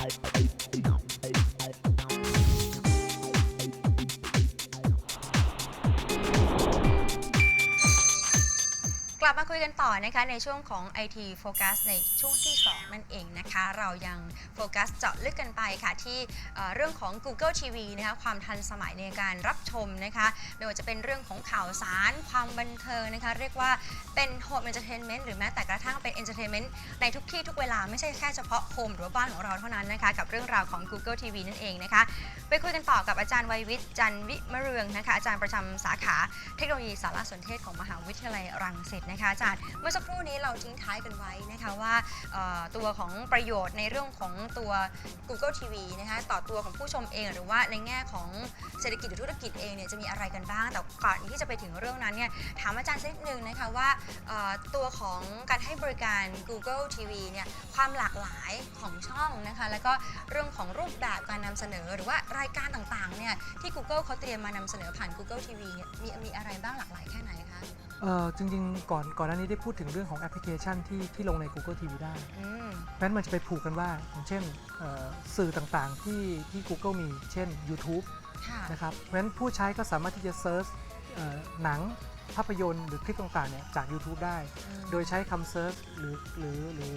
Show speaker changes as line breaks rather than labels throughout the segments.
Hey, hey, hey. ลับมาคุยกันต่อนะคะในช่วงของ IT Focus ในช่วงที่ 2 นั่นเองนะคะ เรายังโฟกัสเจาะลึกกันไปค่ะ ที่เรื่องของ Google TV นะคะความทันสมัยในการรับชมนะคะไม่ว่าจะเป็นเรื่องของข่าวสารความบันเทิงนะคะเรียกว่าเป็น Home Entertainment หรือแม้แต่กระทั่งเป็น Entertainment ในทุกที่ทุกเวลาไม่ใช่แค่เฉพาะโฮมหรือว่าบ้านของเราเท่านั้นนะคะกับเรื่องราวของ Google TV นั่นเองนะคะไปคุยกันต่อกับอาจารย์วัยวิทย์จันวิมะเรืองนะคะอาจารย์ประจำสาขาเทคโนโลยีสารสนเทศของมหาวิทยาลัยรังสิตนะคะอาจารย์เมื่อสักครู่นี้เราทิ้งท้ายกันไว้นะคะว่าเอ่อตัวของประโยชน์ในเรื่องของตัว Google TV นะคะต่อตัวของผู้ชมเองหรือว่าในแง่ของเศรษฐกิจหรือธุรกิจเองเนี่ยจะมีอะไรกันบ้าง แต่ก่อนที่จะไปถึงเรื่องนั้นเนี่ยถามอาจารย์สักนิดนึงนะคะว่าเอ่อตัวของการให้บริการ Google TV เนี่ยความหลากหลายของช่องนะคะแล้วก็เรื่องของรูปแบบการนำเสนอ หรือว่ารายการต่างๆเนี่ยที่ Google เขาเตรียมมานำเสนอผ่าน Google TV เนี่ยมีมีอะไรบ้างหลากหลายแค่ไหนคะ
เออจริงๆ ก่อนก่อนหน้านี้ได้พูดถึงเรื่องของแอปพลิเคชันที่ที่ลงใน Google TV ได้
อืม
เพราะฉะนั้นมันจะไปผูกกันว่าอย่างเช่นเอ่อสื่อต่างๆที่ที่ Google มีเช่น YouTube
ค่ะ
นะครับเพราะฉะนั้นผู้ใช้ก็สามารถที่จะเซิร์ชเอ่อหนังภาพยนตร์หรือคลิปต่างๆเนี่ยจาก YouTube ได้
อืม
โดยใช้คำเซิร์ชหรือหรือหรือ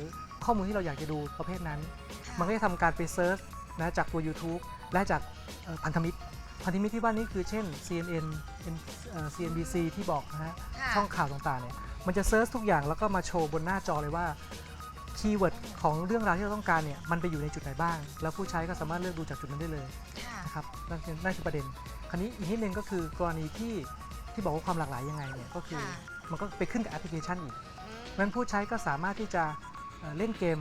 ข้อมูลที่เราอยากจะดูประเภทนั้น
ค่ะ
มันก็จะทำการไปเซิร์ชนะจากตัว YouTube และจากเอ่อพันธมิตร พันธมิตรที่ว่านี้คือเช่น CNN เอ่อ CNBC ที่บอกนะฮะ
ค่ะ
ช่องข่าวต่างๆเนี่ยมันจะเซิร์ชทุกอย่างแล้วก็มาโชว์บนหน้าจอเลยว่าคีย์เวิร์ดของเรื่องราวที่เราต้องการเนี่ยมันไปอยู่ในจุดไหนบ้าง แล้วผู้ใช้ก็สามารถเลือกดูจากจุดนั้นได้เลย
ค่ะ
นะครับนั่นคือนั่นคือประเด็น คราวนี้อีกนิดนึงก็คือกรณีที่ที่บอกว่าความหลากหลายยังไงเนี่ยก็คือ
ค่ะ
มันก็ไปขึ้นกับแอปพลิเคชันอีก
อืม
นั้นผู้ใช้ก็สามารถที่จะเอ่อเล่นเกม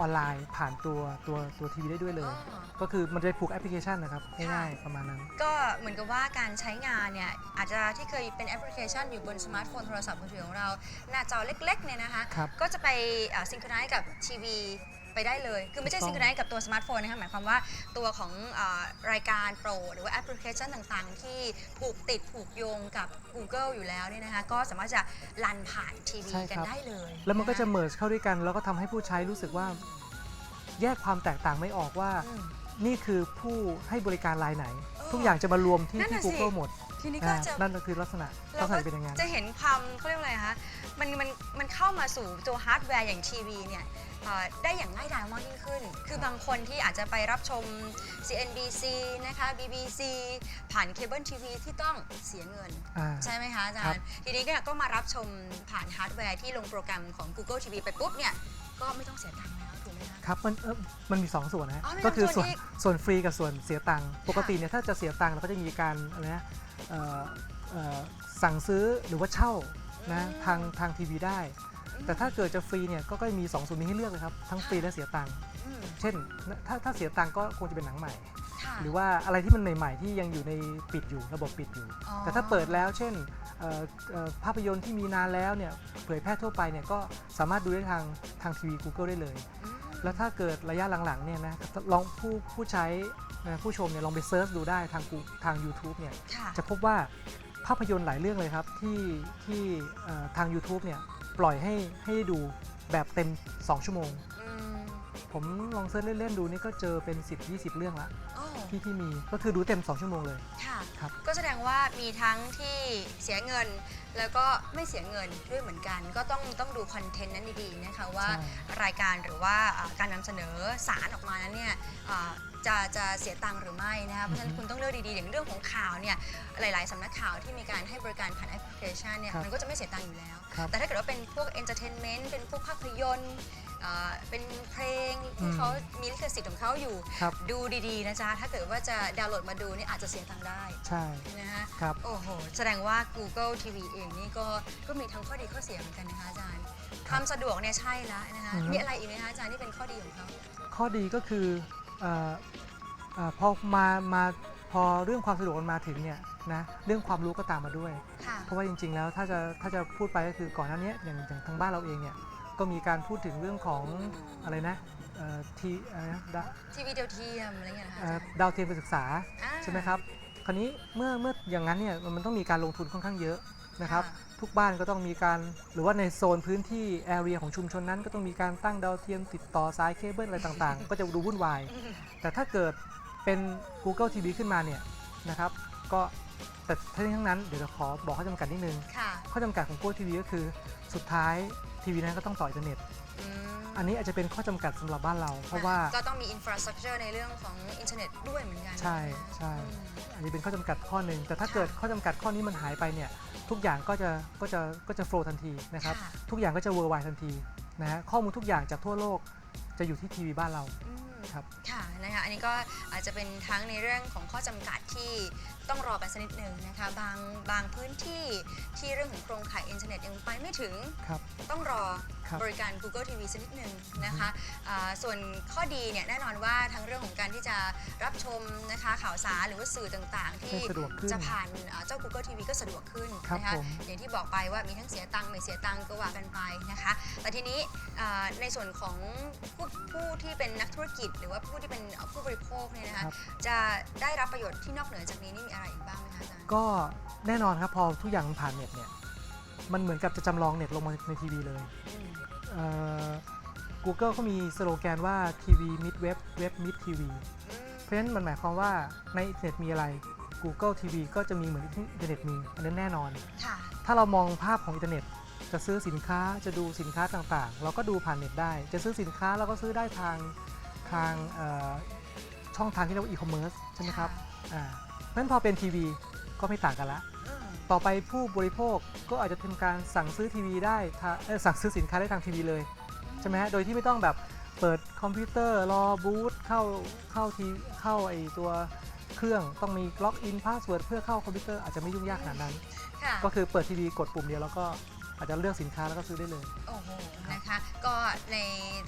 ออนไลน์ผ่านตัวตัวตัวทีวีได้ด้วยเลย
อ๋อ
ก็คือมันจะไปผูกแอปพลิเคชันนะครับง่ายๆประมาณนั้น
ก็เหมือนกับว่าการใช้งานเนี่ยอาจจะที่เคยเป็นแอปพลิเคชันอยู่บนสมาร์ทโฟนโทรศัพท์มือถือของเรา หน้าจอเล็กๆเนี่ยนะคะ
ครับ
ก็จะไปซิงค์ไนซ์กับทีวี ไปได้เลย คือไม่ใช่
ถู
ซิ
ก
ง
ต้อง
ค์ไนซ์กับตัวสมาร์ทโฟนนะคะหมายความว่าตัวของเออรายการโปรหรือว่าแอปพลิเคชันต่างๆ ที่ผูกติดผูกโยงกับ Google อยู่แล้วเนี่ยนะคะก็สามารถจะลันผ่านทีวี
ใช่
กัน
ครับ
ได้เลย
แล้วมันก็จะ
ค
เมิร์เข้าด้วยกัน แล้วก็ทำให้ผู้ใช้รู้สึกว่า แยกความแตกต่างไม่ออกว่า
อืม
นี่คือผู้ให้บริการรายไหน
เออ
ทุกอย่างจะมารวมที่
นั่น
ที่
น่ะสิ
Google หมด
ทีนี้ก็
อ่า
จะ
นั่นก็คือลักษณะลั
เรา
กษ
ก็
ณะเป็นอย่างนั้น
จะเห็นความเขาเรียกว่าอะไรคะมันมันมันเข้ามาสู่ตัวฮาร์ดแวร์อย่างทีวีเนี่ยเอ่อได้อย่างง่ายดายมากยิ่งขึ้น คือบางคนที่อาจจะไปรับชม CNBC นะคะ BBC ผ่านเคเบิลทีวีที่ต้องเสียเงิน
อ่า
ใช่ไหมคะอาจา
ครั
ร
บ
ย์ ทีนี้เนี่ยก็มารับชมผ่านฮาร์ดแวร์ที่ลงโปรแกรมของ Google TV ไปปุ๊บเนี่ย ก็ไม่ต้องเสียตังค์แล้วถูกไหมคะ
ครับมันเอ่อมันมี 2 ส่วนนะฮะ
อ๋อมี
ก็คือ
ส
ส่
อ
ว
ง
น
ส่วนอีก
ส่วนฟรีกับส่วนเสียตังค์ปกติเนี่ยถ้าจะเสียตังค์เราก็จะมีการอะไรนะเอ่อเอ่อ สั่งซื้อหรือว่าเช่านะทางทางทีวีได้ แต่ถ้าเกิดจะฟรีเนี่ยก็ก็มีสองส่วนมีให้เลือกเลยครับ ทั้งฟรีและเสียตังค์
อืม
เช่น ถ้าถ้าเสียตังค์ก็คงจะเป็นหนังใหม่
ค่ะ
หรือว่าอะไรที่มันใหม่ ๆ ที่ยังอยู่ในปิดอยู่ระบบปิดอยู่
อ๋อ
แต่ถ้าเปิดแล้วเช่นเอ่อเอ่อภาพยนตร์ที่มีนานแล้วเนี่ยเผยแพร่ทั่วไปเนี่ยก็สามารถดูได้ทางทางทีวี Google ได้เลย
อืม
แล้วถ้าเกิดระยะหลังๆเนี่ยนะลองผู้ผู้ใช้นะ ผู้ชมเนี่ยลองไปเซิร์ชดูได้ทาง Google ทาง YouTube เนี่ย
ค่ะ
จะพบว่าภาพยนตร์หลายเรื่องเลยครับ ที่ที่เอ่อทาง YouTube เนี่ยปล่อยให้ให้ดูแบบเต็ม 2 ชั่วโมง
อืม
ผมลองเซิร์ชเล่น ๆ ดูนี่ก็เจอเป็น 10-20 เรื่องละ
โอ้
ที่ที่มีก็คือดูเต็ม 2 ชั่วโมงเลย
ค่ะ
ครับ
ก็แสดงว่ามีทั้งที่เสียเงิน แล้วก็ไม่เสียเงินด้วยเหมือนกัน ก็ต้องต้องดูคอนเทนต์นั้นดีๆนะคะว่า
ใช่
รายการหรือว่าอ่าการนำเสนอสารออกมานั้นเนี่ยอ่า จะจะเสียตังค์หรือไม่นะคะเพราะฉะนั้นคุณต้องเลือกดีๆอย่างเรื่องของข่าวเนี่ยหลาย ๆสำนักข่าวที่มีการให้บริการผ่านแอปพลิเคชันเนี่ย
ครับ
มันก็จะไม่เสียตังค์อยู่แล้ว
ครับ
แต่ถ้าเกิดว่าเป็นพวกเอนเตอร์เทนเมนต์เป็นพวกภาพยนตร์อ่าเป็นเพลง
อื
ที่
ม
เขามีลิขสิทธิ์ของเขาอยู่
ครับ
ดูดีๆนะจ๊ะ ถ้าเกิดว่าจะดาวน์โหลดมาดูนี่อาจจะเสียตังค์ได้
ใช่
นะฮะ
ครับ
โอ้โห แสดงว่า Google TV เองนี่ก็ก็มีทั้งข้อดีข้อเสียเหมือนกันนะคะอาจารย์ ความสะดวกเนี่ยใช่แล้วนะคะ
อือฮึ
มีอะไรอีกไหมคะอาจารย์ที่เป็นข้อดีของเขา
ข้อดีก็คือเอ่อเอ่อพอมามาพอเรื่องความสะดวกมันมาถึงเนี่ยนะเรื่องความรู้ก็ตามมาด้วย
ค่ะ
เพราะว่าจริง ๆ แล้วถ้าจะถ้าจะพูดไปก็คือก่อนหน้านี้อย่างอย่างทางบ้านเราเองเนี่ยก็มีการพูดถึงเรื่องของอะไรนะเอ่อทีอะไรนะดา
ทีวีเดียวเทียมอะไรเงี้ยนะคะ
เอ่
อา
อ
จารย์
ดาวเทียมการศึกษา
อ่า
ใช่ไหมครับ คราวนี้เมื่อเมื่ออย่างนั้นเนี่ยมันต้องมีการลงทุนค่อนข้างเยอะ นะครับ ทุกบ้านก็ต้องมีการหรือว่าในโซนพื้นที่แอเรียของชุมชนนั้นก็ต้องมีการตั้งดาวเทียมติดต่อสายเคเบิลอะไรต่างๆ ก็จะดูวุ่นวาย แต่ถ้าเกิดเป็น Google TV ขึ้นมาเนี่ยนะครับก็แต่ทั้งนี้ทั้งนั้นเดี๋ยวเราขอบอกข้อจำกัดนิดนึง
ค่ะ
ข้อจำกัดของ Google TV ก็คือสุดท้ายทีวีนั้นก็ต้องต่ออินเทอร์เน็ต
อืม
อันนี้อาจจะเป็นข้อจำกัดสำหรับบ้านเรา เพราะว่า
ก็ต้องมีอินฟราสตรักเจอร์ในเรื่องของอินเทอร์เน็ตด้วยเหมือนกัน
ใช่
นะ
ใช่
อืม
อันนี้เป็นข้อจำกัดข้อหนึ่งแต่ถ้า
ค่ะ
เกิดข้อจำกัดข้อนี้มันหายไปเนี่ยทุกอย่างก็จะก็จะก็จะโฟล์ทันทีนะครับ
ค่ะ
ทุกอย่างก็จะเวอร์ไวทันทีนะฮะข้อมูลทุกอย่างจากทั่วโลกจะอยู่ที่ทีวีบ้านเรา
อืม
ครับ
ค่ะนะคะอันนี้ก็อาจจะเป็นทั้งในเรื่องของข้อจำกัดที่ต้องรอกันสักนิดหนึ่งนะคะบางบางพื้นที่ที่เรื่องของโครงข่ายอินเทอร์เน็ตยังไปไม่ถึง
ครับ
ต้องรอ
ครั บ
บริการ Google TV สักนิดหนึ่งนะคะอ่าส่วนข้อดีเนี่ยแน่นอนว่าทั้งเรื่องของการที่จะรับชมนะคะข่าวสารหรือว่าสื่อต่างๆ ที่
ให้สะดวกขึ้น
จะผ่านอ่าเจ้า Google TV ก็สะดวกขึ้น
ครับ
นะคะ
ผม
อย่างที่บอกไปว่ามีทั้งเสียตังค์ไม่เสียตังค์ก็ว่ากันไปนะคะ แต่ทีนี้อ่าในส่วนของผู้ผู้ที่เป็นนักธุรกิจ หรือว่าผู้ที่เป็นผู้บริโภคเนี่ยนะคะ
ครับ
จะได้รับประโยชน์ที่นอกเหนือจากนี้นี่มีอะไรอีกบ้างไหมคะอาจารย์
ก็แน่นอนครับพอทุกอย่างมันผ่านเน็ตเนี่ย มันเหมือนกับจะจำลองเน็ตลงมาในทีวีเลย
อืม
เอ่อ Google เขามีสโลแกนว่าทีวีมิดเว็บเว็บมิดทีวี
อืม
เพราะฉะนั้นมันหมายความว่าในอินเทอร์เน็ตมีอะไร Google TV ก็จะมีเหมือนที่อินเทอร์เน็ตมีอันนั้นแน่นอน
ค่ะ
ถ้าเรามองภาพของอินเทอร์เน็ต จะซื้อสินค้าจะดูสินค้าต่างๆ เราก็ดูผ่านเน็ตได้ จะซื้อสินค้าเราก็ซื้อได้ทางทางเอ่อช่องทางที่เรียกว่าอีคอมเมิร์ซใช่ไหมครับอ่าเพราะฉะนั้นพอเป็นทีวีก็ไม่ต่างกันละ
อืม
ต่อไปผู้บริโภคก็อาจจะทำการสั่งซื้อทีวีได้ทางเอ่อสั่งซื้อสินค้าได้ทางทีวีเลยใช่ไหมฮะโดยที่ไม่ต้องแบบเปิดคอมพิวเตอร์รอบูตเข้าเข้าทีเข้าไอตัวเครื่องต้องมีล็อกอินพาสเวิร์ดเพื่อเข้าคอมพิวเตอร์อาจจะไม่ยุ่งยากขนาดนั้น
ค่ะ
ก็คือเปิดทีวีกดปุ่มเดียวแล้วก็อาจจะเลือกสินค้าแล้วก็ซื้อได้เลย
โอ้โหนะคะ ก็ใน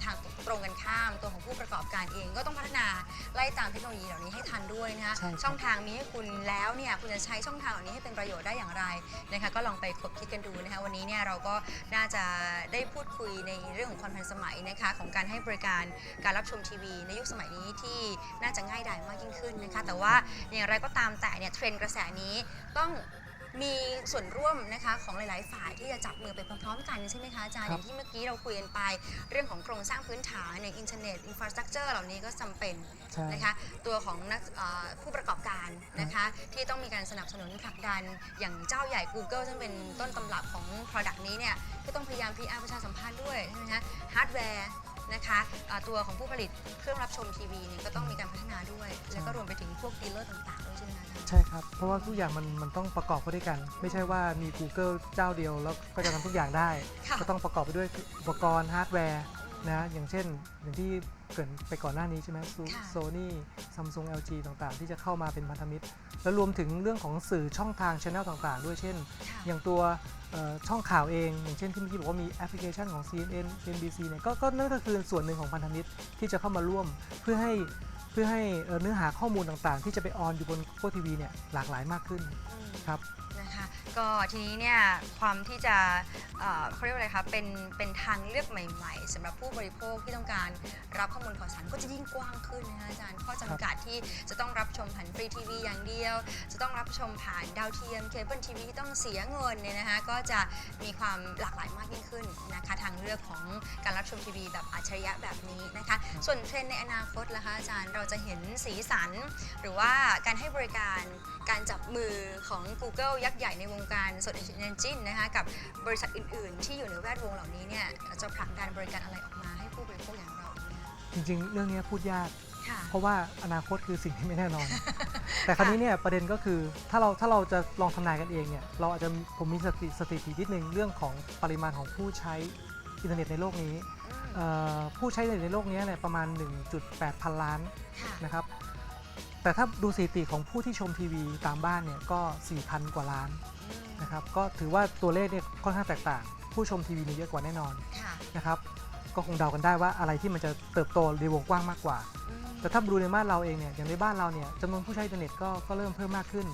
ทางตรงกันข้ามตัวของผู้ประกอบการเองก็ต้องพัฒนาไล่ตามเทคโนโลยีเหล่านี้ให้ทันด้วยนะคะ
ใช่ครับ
ช่องทางมีให้คุณแล้วเนี่ยคุณจะใช้ช่องทางเหล่านี้ให้เป็นประโยชน์ได้อย่างไรนะคะก็ลองไปคบคิดกันดูนะคะวันนี้เนี่ยเราก็น่าจะได้พูดคุยในเรื่องของความทันสมัยนะคะของการให้บริการการรับชมทีวี ในยุคสมัยนี้ที่น่าจะง่ายดายมากยิ่งขึ้นนะคะแต่ว่าอย่างไรก็ตามแต่เนี่ยเทรนด์กระแสนี้ต้อง มีส่วนร่วมนะคะของหลาย ๆ ฝ่ายที่จะจับมือไปพร้อม ๆ กันใช่ไหมคะอาจารย์
ค
อ
รับ
ย่างที่เมื่อกี้เราคุยกันไป เรื่องของโครงสร้างพื้นฐานในอินเทอร์เน็ตอินฟราสตรักเจอร์เหล่านี้ก็จำเป็น
ใช่
นะคะตัวของนักเอ่อผู้ประกอบการนะคะที่ต้องมีการสนับสนุนผลักดัน อย่างเจ้าใหญ่ Google ซึ่งเป็นต้นตำรับของ Product นี้เนี่ยก็ต้องพยายาม PR ประชาสัมพันธ์ด้วยใช่ไหมคะฮาร์ดแวร์ นะคะอ่าตัวของผู้ผลิตเครื่องรับชมทีวีเนี่ยก็ต้องมีการพัฒนาด้วย แล้วก็รวมไปถึงพวกดีลเลอร์ต่างๆด้วยใช่ไหมคะอาจารย์
ใช่ครับ เพราะว่าทุกอย่างมันมันต้องประกอบเข้าด้วยกัน ไม่ใช่ว่ามี Google เจ้าเดียวแล้วก็จะทำทุกอย่างได้
ค่ะ
ก็ต้องประกอบไปด้วยอุปกรณ์ฮาร์ดแวร์นะอย่างเช่นอย่างที่ เกริดไปก่อนหน้านี้ใช่ไหม
ค่ะ
โซนี่ซัมซุง LG ต่างๆ ที่จะเข้ามาเป็นพันธมิตร แล้วรวมถึงเรื่องของสื่อช่องทางช anel ต่างๆ ด้วยเช่น
ค่ะ
อย่างตัวเอ่อช่องข่าวเอง อย่างเช่นที่เมื่อกี้บอกว่ามีแอปพลิเคชันของ CNN CNBC เนี่ยก็ก็นั่นก็คือส่วนหนึ่งของพันธมิตรที่จะเข้ามาร่วมเพื่อให้เพื่อให้เอ่อเนื้อหาข้อมูลต่างๆ ที่จะไปออนอยู่บนโคทีวีเนี่ยหลากหลายมากขึ้น
อืม
ครับ
นะคะ ก็ทีนี้เนี่ยความที่จะเอ่อเขาเรียกว่าอะไรคะเป็นเป็นทางเลือกใหม่ๆสำหรับผู้บริโภคที่ต้องการรับข้อมูลข่าวสารก็จะยิ่งกว้างขึ้นนะคะอาจารย์ข้อจำกัดที่จะต้องรับชมผ่านฟรีทีวีอย่างเดียว จะต้องรับชมผ่านดาวเทียมเคเบิลทีวีที่ต้องเสียเงินเนี่ยนะคะก็จะมีความหลากหลายมากยิ่งขึ้นนะคะทางเลือกของการรับชมทีวีแบบอัจฉริยะแบบนี้นะคะส่วนเทรนด์ในอนาคตล่ะคะอาจารย์เราจะเห็นสีสัน หรือว่าการให้บริการการจับมือของ Google ยักษ์ใหญ่ในวงการสดเอนจินนะคะกับบริษัทอื่น ๆ ที่อยู่ในแวดวงเหล่านี้เนี่ยจะผลักดันบริการอะไรออกมาให้ผู้บริโภคอย่างเราเนี่ย
จริงๆ เรื่องนี้พูดยาก
ค่ะ
เพราะว่าอนาคตคือสิ่งที่ไม่แน่นอน แต่คราวนี้เนี่ยประเด็นก็คือถ้าเราถ้าเราจะลองทำนายกันเองเนี่ยเราอาจจะผมมีสถิสถิตินิดนึงเรื่องของปริมาณของผู้ใช้อินเทอร์เน็ตในโลกนี้เอ่อผู้ใช้อินเทอร์เน็ตในโลกนี้เนี่ยประมาณ 1.8 พันล้าน
ค่ะ
นะครับ แต่ถ้าดูสถิติของผู้ที่ชมทีวีตามบ้านเนี่ยก็ 4,000 กว่าล้าน
อืม
นะครับก็ถือว่าตัวเลขเนี่ยค่อนข้างแตกต่าง ผู้ชมทีวีมีเยอะกว่าแน่นอน
ค่ะ
นะครับก็คงเดากันได้ว่าอะไรที่มันจะเติบโตในวงกว้างมากกว่า
อืม
แต่ถ้าดูในบ้านเราเองเนี่ยอย่างในบ้านเราเนี่ยจำนวนผู้ใช้อินเทอร์เน็ตก็ก็เริ่มเพิ่มมากขึ้น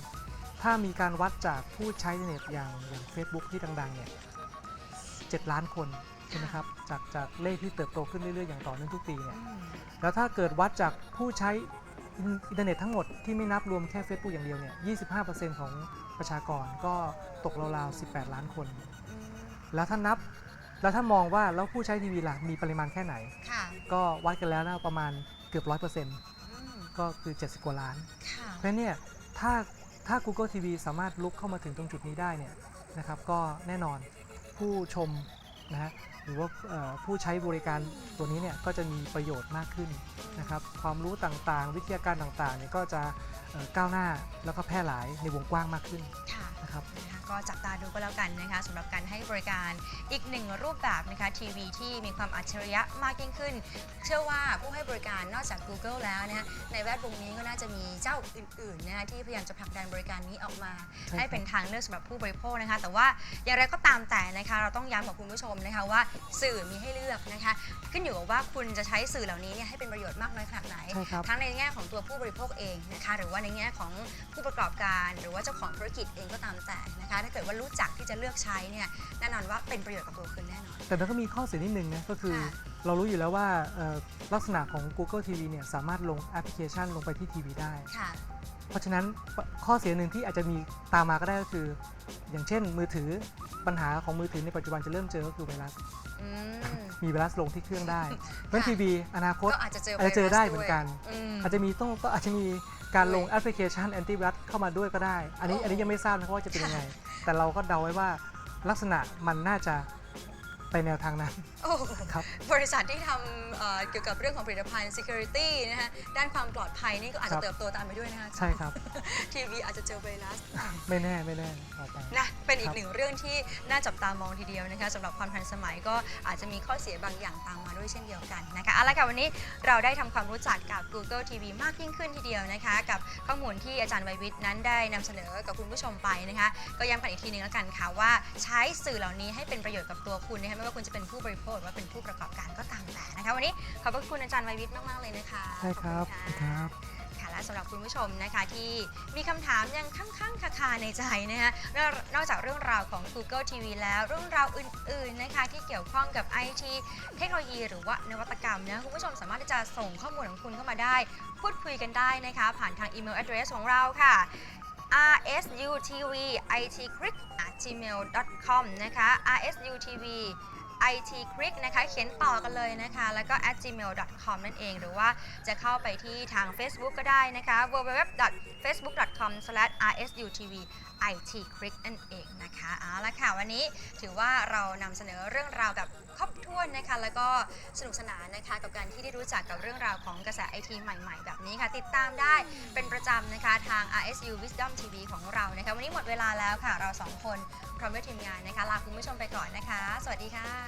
ถ้ามีการวัดจากผู้ใช้อินเทอร์เน็ตอย่างอย่าง Facebook ที่ดังๆเนี่ย7ล้านคนใช่ไหมครับจากจากเลขที่เติบโตขึ้นเรื่อยๆอย่างต่อเนื่องทุกปีเนี่ย
อืม
แล้วถ้าเกิดวัดจากผู้ใช้ อินอินเทอร์เน็ตทั้งหมดที่ไม่นับรวมแค่ Facebook อย่างเดียวเนี่ย 25%ของประชากรก็ตกราวๆ 18 ล้านคน
อืม
แล้วถ้านับ แล้วถ้ามองว่าแล้วผู้ใช้ทีวีล่ะมีปริมาณแค่ไหน
ค่ะ
ก็วัดกันแล้วนะประมาณเกือบ 100%
อืม
ก็คือ 70 กว่าล้าน
ค่ะ
เพราะฉะนั้นเนี่ยถ้าถ้า Google TV สามารถลุกเข้ามาถึงตรงจุดนี้ได้เนี่ยนะครับก็แน่นอนผู้ชมนะฮะห รือว่าผู้ใช้บริการตัวนี้เนี่ยก็จะมีประโยชน์มากขึ้นนะครับความรู้ต่างๆ วิทยาการต่างๆเนี่ยก็จะก้าวหน้าแล้วก็แพร่หลายในวงกว้างมากขึ้น
ค่ะ
นะครับ
นะคะก็จับตาดูก็แล้วกันนะคะสำหรับการให้บริการอีกหนึ่งรูปแบบนะคะทีวีที่มีความอัจฉริยะมากยิ่งขึ้น เชื่อว่าผู้ให้บริการนอกจาก Google แล้วนะคะในแวดวงนี้ก็น่าจะมีเจ้าอื่นๆนะคะที่พยายามจะผลักดันบริการนี้ออกมา
ใช่ครับ
ให้เป็นทางเลือกสำหรับผู้บริโภคนะคะ แต่ว่าอย่างไรก็ตามแต่นะคะ เราต้องย้ำกับคุณผู้ชมนะคะว่าสื่อมีให้เลือกนะคะ ขึ้นอยู่กับว่าคุณจะใช้สื่อเหล่านี้เนี่ยให้เป็นประโยชน์มากน้อยขนาดไหน
ใช่ครับ
ทั้งในแง่ของตัวผู้บริโภคเองนะคะหรือว่าในแง่ของผู้ประกอบการ หรือว่าเจ้าของธุรกิจเองก็ตามแต่นะคะ ถ้าเกิดว่ารู้จักที่จะเลือกใช้เนี่ยแน่นอนว่าเป็นประโยชน์กับตัวคุณแน่นอน
แต่มันก็มีข้อเสียนิดนึงนะก็คือ
ค่ะ
เรารู้อยู่แล้วว่าเอ่อลักษณะของ Google TV เนี่ยสามารถลงแอปพลิเคชันลงไปที่ทีวีได้
ค่ะ
เพราะฉะนั้นข้อเสียหนึ่งที่อาจจะมีตามมาก็ได้ก็คือ อย่างเช่น มือถือปัญหาของมือถือในปัจจุบันจะเริ่มเจอก็คือไวรัส
อืม
มีไวรัสลงที่เครื่องได้เพราะฉะนั้นทีวีอนาคต
ก็อาจจะเจอ
อาจจะเจอได้
วรัส
เหมือนกัน
ด้วยม
อาจจะมีต้องก็อาจจะมี การลง
ด้วย
แอปพลิเคชันแอนตี้ไวรัสเข้ามาด้วยก็ได้ อันนี้
โอ้
อันนี้ยังไม่ทราบนะครับว่าจะเป็นยังไง แต่เราก็เดาไว้ว่าลักษณะมันน่าจะ ไปแนวทางนั้น
โอ้
ครับ
บริษัทที่ทำเอ่อเกี่ยวกับเรื่องของผลิตภัณฑ์ security นะคะด้านความปลอดภัยนี่ก็อาจ
ครั
จะ
บ
เติบโตตามไปด้วยนะคะ
ใช่ครับ
ทีวีอาจจะเจอไวรัส
ไม่แน่ไม่แน่ต่อไป
นะเป็นอี
ค
ก
รับ
หนึ่งเรื่องที่น่าจับตามองทีเดียวนะคะสำหรับความทันสมัยก็อาจจะมีข้อเสียบางอย่างตามมาด้วยเช่นเดียวกันนะคะเอาละค่ะวันนี้เราได้ทำความรู้จักกับ Google TV มากยิ่งขึ้นทีเดียวนะคะ กับข้อมูลที่อาจารย์ไวยวิทย์นั้นได้นำเสนอกับคุณผู้ชมไปนะคะ ก็ย้ำกันอีกทีหนึงแล้วกันค่ะว่าใช้สื่อเหล่านี้ให้เป็นประโยชน์กับตัวคุณนะคะไม่ว่าคุณจะเป็นผู้บริโภคหรือว่าเป็นผู้ประกอบการก็ตามแต่นะคะวันนี้ขอบพระคุณอาจารย์ไวยวิทย์มาก ๆ เลยนะคะ
ใช่ครับ
ขอ
ค
ณะ
รับ
ค่ะและสำหรับคุณผู้ชมนะคะที่มีคำถามยังข้างๆคาๆในใจนะคะนอกนอกจากเรื่องราวของ Google TV แล้วเรื่องราวอื่นๆนะคะที่เกี่ยวข้องกับ IT เทคโนโลยีหรือว่านวัตกรรมนะคุณผู้ชมสามารถที่จะส่งข้อมูลของคุณเข้ามาได้ พูดคุยกันได้นะคะ ผ่านทางอีเมล address ของเราค่ะ rsutv.itcrick@gmail.com นะคะ rsutv IT Crick นะคะ เขียนต่อกันเลยนะคะ แล้วก็ at gmail.com นั่นเอง หรือว่าจะเข้าไปที่ทาง Facebook ก็ได้นะคะ www.facebook.com/rsutv IT Crick นั่นเองนะคะเอาละค่ะ วันนี้ถือว่าเรานำเสนอเรื่องราวแบบครบถ้วนนะคะ แล้วก็สนุกสนานนะคะ กับการที่ได้รู้จักกับเรื่องราวของกระแสไอทีใหม่ๆ แบบนี้ค่ะ ติดตามได้เป็นประจำนะคะทาง RSU Wisdom TV ของเรานะคะ วันนี้หมดเวลาแล้วค่ะ เราสองคนพร้อมด้วยทีมงานนะคะ ลาคุณผู้ชมไปก่อนนะคะ สวัสดีค่ะ